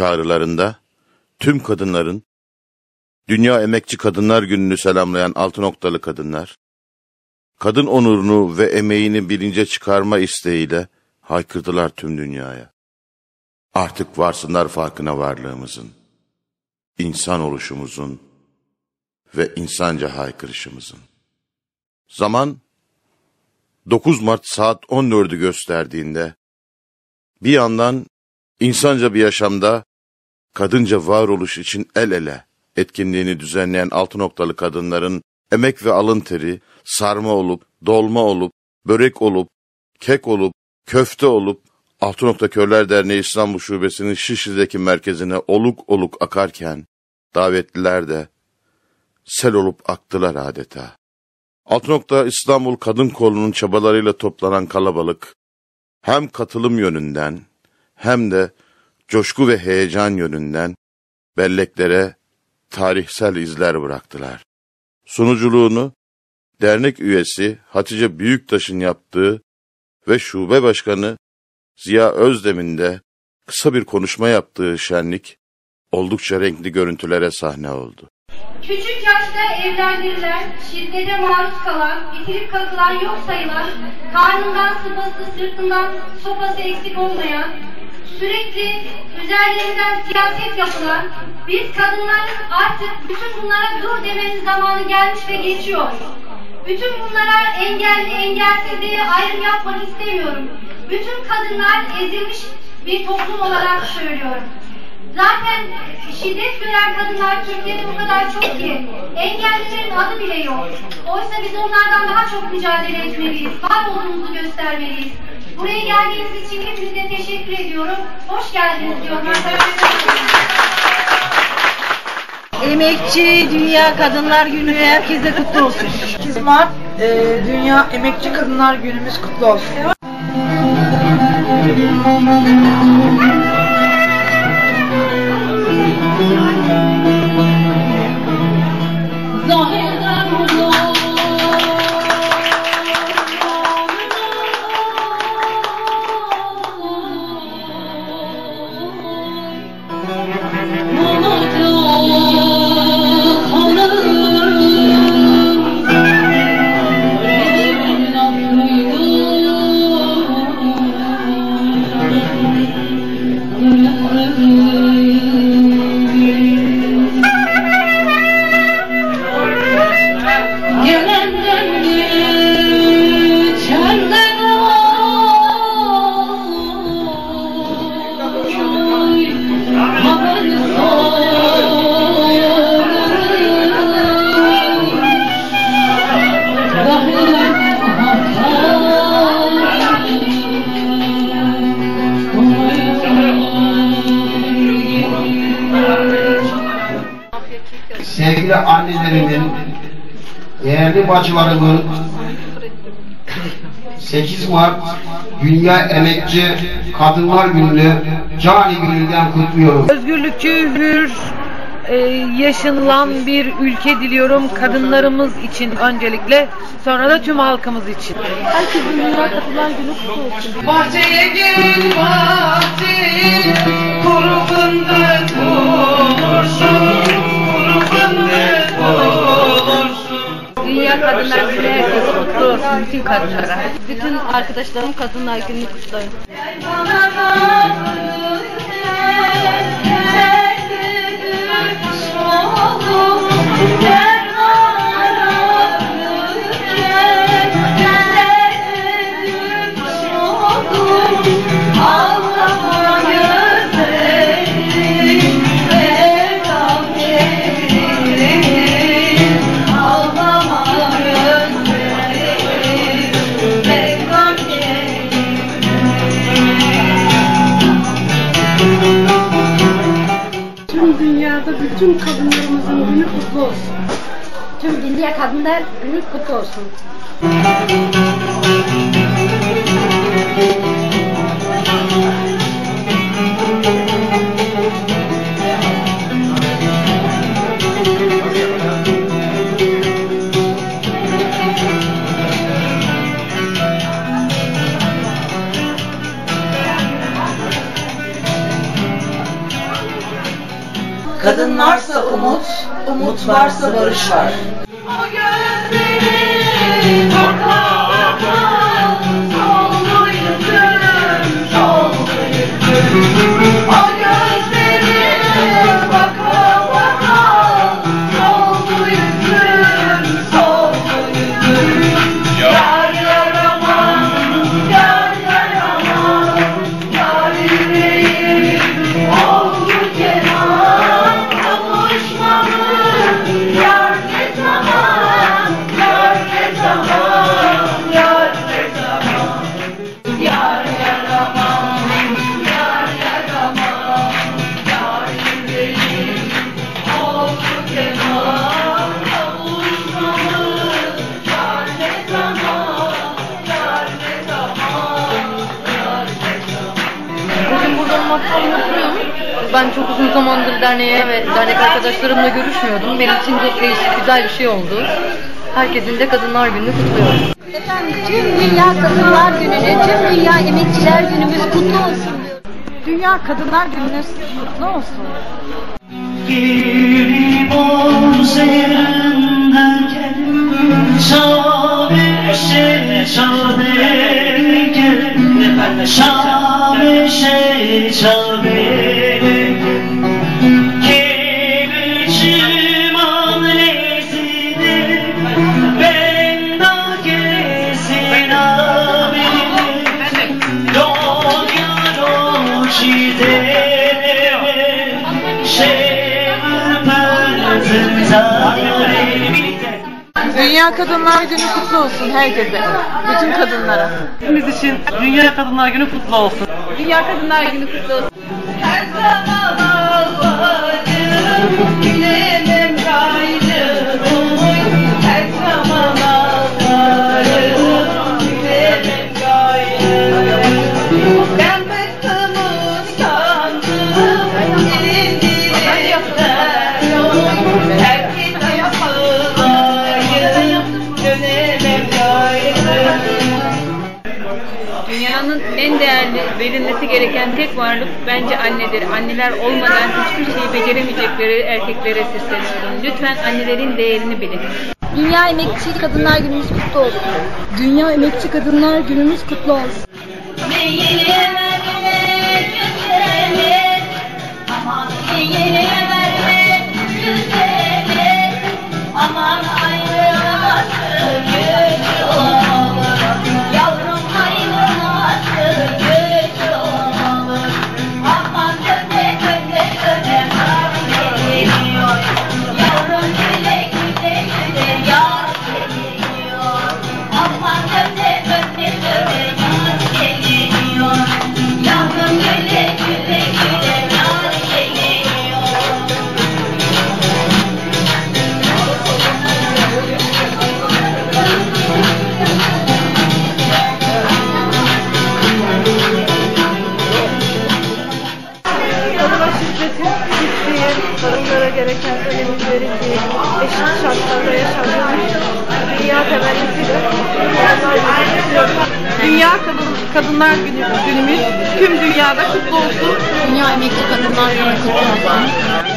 çağrılarında tüm kadınların Dünya Emekçi Kadınlar Günü'nü selamlayan altı noktalı kadınlar, kadın onurunu ve emeğini bilince çıkarma isteğiyle haykırdılar tüm dünyaya. Artık varsınlar farkına varlığımızın, insan oluşumuzun ve insanca haykırışımızın. Zaman 9 Mart saat 14'ü gösterdiğinde bir yandan insanca bir yaşamda kadınca varoluş için el ele etkinliğini düzenleyen altı noktalı kadınların emek ve alın teri, sarma olup, dolma olup, börek olup, kek olup, köfte olup, Altı Nokta Körler Derneği İstanbul Şubesi'nin Şişli'deki merkezine oluk oluk akarken, davetliler de sel olup aktılar adeta. Altı Nokta İstanbul Kadın Kolu'nun çabalarıyla toplanan kalabalık, hem katılım yönünden hem de coşku ve heyecan yönünden belleklere tarihsel izler bıraktılar. Sunuculuğunu dernek üyesi Hatice Büyüktaş'ın yaptığı ve şube başkanı Ziya Özdem'in de kısa bir konuşma yaptığı şenlik oldukça renkli görüntülere sahne oldu. Küçük yaşta evlendirilen, şiddete maruz kalan, itilip kakılan yok sayılan, karnından sıpası, sırtından sopası eksik olmayan, sürekli üzerlerinden siyaset yapılan, biz kadınların artık bütün bunlara dur demenin zamanı gelmiş ve geçiyor. Bütün bunlara engelli, engelsiz diye ayrım yapmak istemiyorum. Bütün kadınlar ezilmiş bir toplum olarak söylüyorum. Zaten şiddet gören kadınlar Türkiye'de bu kadar çok ki engellilerin adı bile yok. Oysa biz onlardan daha çok mücadele etmeliyiz. Var olduğumuzu göstermeliyiz. Buraya geldiğiniz için hepinize teşekkür ediyorum. Hoş geldiniz diyorum Emekçi Dünya Kadınlar Günü herkese kutlu olsun. 8 Mart e, Dünya Emekçi Kadınlar Günümüz kutlu olsun. Değerli bacılarımın 8 Mart Dünya Emekçi Kadınlar Günü'nü cani gönülden kutluyorum. Özgürlükçü, hür, e, yaşanılan bir ülke diliyorum kadınlarımız için öncelikle sonra da tüm halkımız için. Herkesin Dünya Kadınlar Günü kutlu olsun. Bahçeye gel bahçeye bütün kadınlara. Bütün arkadaşlarım Kadınlar Günü'nü kutlayın. Tüm Dünya Kadınlar Günü kutlu olsun. Varsa umut, umut varsa barış var. Ben çok uzun zamandır derneğe ve dernek arkadaşlarımla görüşmüyordum. Benim için çok değişik, güzel bir şey oldu. Herkesin de Kadınlar Günü'nü kutluyorum. Efendim tüm Dünya Kadınlar Günü'nü, tüm Dünya Emekçiler Günümüz kutlu olsun diyorum. Dünya Kadınlar Gününüz kutlu olsun. Dünya Kadınlar Günü kutlu olsun herkese. Bütün kadınlara. Hepimiz için Dünya Kadınlar Günü kutlu olsun. Dünya Kadınlar Günü kutlu olsun. Dünyanın en değerli, verilmesi gereken tek varlık bence annedir. Anneler olmadan hiçbir şeyi beceremeyecekleri erkeklere sesleniyorum. Lütfen annelerin değerini bilin. Dünya Emekçi Kadınlar Günümüz kutlu olsun. Dünya Emekçi Kadınlar Günümüz kutlu olsun. Eşit şartlarda yaşandığı dünya temennisiyle. Dünya Kadın, Kadınlar Günü, günümüz tüm dünyada kutlu olsun. Dünya Emekçi Kadınlar Günü kutlu olsun.